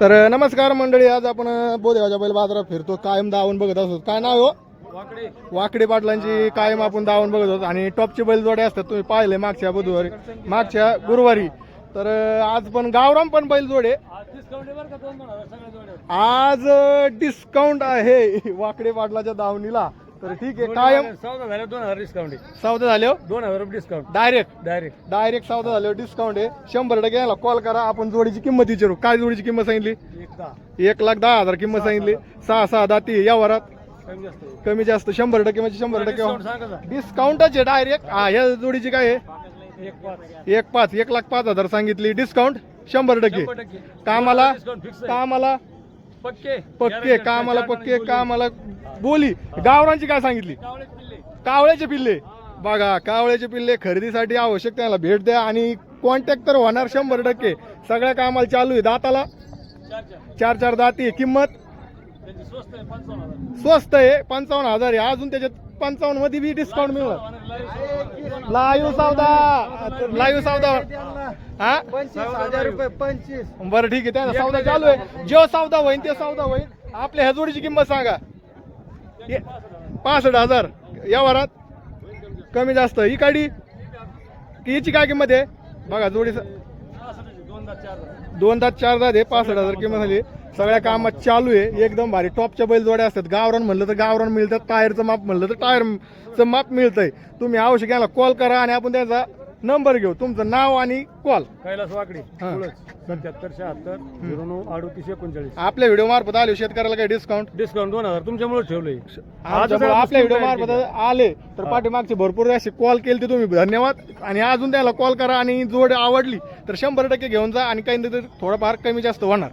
तर नमस्कार मंडळी आज आपण बोदेगावच्या बैल बाजारात फिरतो. कायम दावून बघत असतो. काय नाव हो? वाकडे. वाकडे पाटलांची कायम आपण दावून बघत होतो. आणि टॉपचे बैल जोडे असतात तुम्ही पाहिले मागच्या बुधवारी मागच्या गुरुवारी. तर आज पण गावराम पण बैल जोडे. आज डिस्काउंट आहे वाकडे पाटलाच्या दावणीला. तर ठीक आहे कायम चौदा झाले दोन हजार डिस्काउंट आहे. सौदा झाले दोन हजार रुपये डिस्काउंट डायरेक्ट डायरेक्ट डायरेक्ट सौदा झाल्यावर डिस्काउंट आहे. शंभर टक्के याला कॉल करा आपण जोडीची किंमत विचारू. काय जोडीची किंमत सांगितली? एक लाख दहा हजार किंमत सांगितली. सहा. सहा दाती या वरात. कमी जास्त आहे. कमी जास्त शंभर टक्के म्हणजे शंभर टक्के डिस्काउंट सांगा ना. डिस्काउंटच आहे डायरेक्ट हा या जोडीची काय आहे? एक पाच. एक पाच एक लाख पाच हजार सांगितली. डिस्काउंट शंभर टक्के. शंभर टक्के. कामाला डिस्काउंट फिक्स आहे. कामाला पक्के. पक्के कामाला पक्के कामाला बोली. गावरांची काय सांगितली? कावळ्याचे पिल्ले. बघा कावळ्याचे पिल्ले खरेदीसाठी आवश्यक त्याला भेट द्या आणि कॉन्टॅक्ट तर होणार शंभर टक्के. सगळ्या कामाला चालू आहे. दाताला? चार चार. दाती. किंमत? स्वस्त आहे पंचावन्न हजार आहे. अजून त्याच्यात पंचावन्नमध्ये बी डिस्काउंट मिळणार आणि सावदा. लाईव्ह सौदा लाईव्ह सौदा हा? पंचवीस रुपये पंचवीस बरं ठीक आहे. त्याला सौदा चालू आहे. जो सौदा होईल ते सौदा होईल आपल्या ह्या जोडीची किंमत सांगा. पासष्ट हजार. या वरात. कमी जास्त. ही काडी? हिची काय किंमत आहे? बघा जोडी दोन चार दोन दात चार दात आहे. पासष्ट हजार किंमत झाली. सगळ्या कामात चालू आहे. एकदम भारी. टॉपच्या बैल जोड्या असतात. गावरान म्हणलं तर गावरान मिळतात. टायरचं माप म्हणलं तर टायरचं माप मिळतंय. तुम्ही आवश्यक याला कॉल करा आणि आपण त्याचा नंबर घेऊ. तुमचं नाव आणि कॉल कैलास वाकडी. सत्याहत्तर शहात्तर झिरो नऊ अडतीस एकोणचाळीस. आपल्या व्हिडिओ मार्फत आले शेतकऱ्याला काही डिस्काउंट डिस्काउंट दोन हजार. तुमच्यामुळे आमच्यामुळे आपल्या व्हिडिओ मार्फत आले. तर पाठीमागचे भरपूर असे कॉल केले ते तुम्ही. धन्यवाद. आणि अजून त्याला कॉल करा आणि जोड आवडली तर शंभर टक्के घेऊन जा आणि काही थोडंफार कमी जास्त होणार.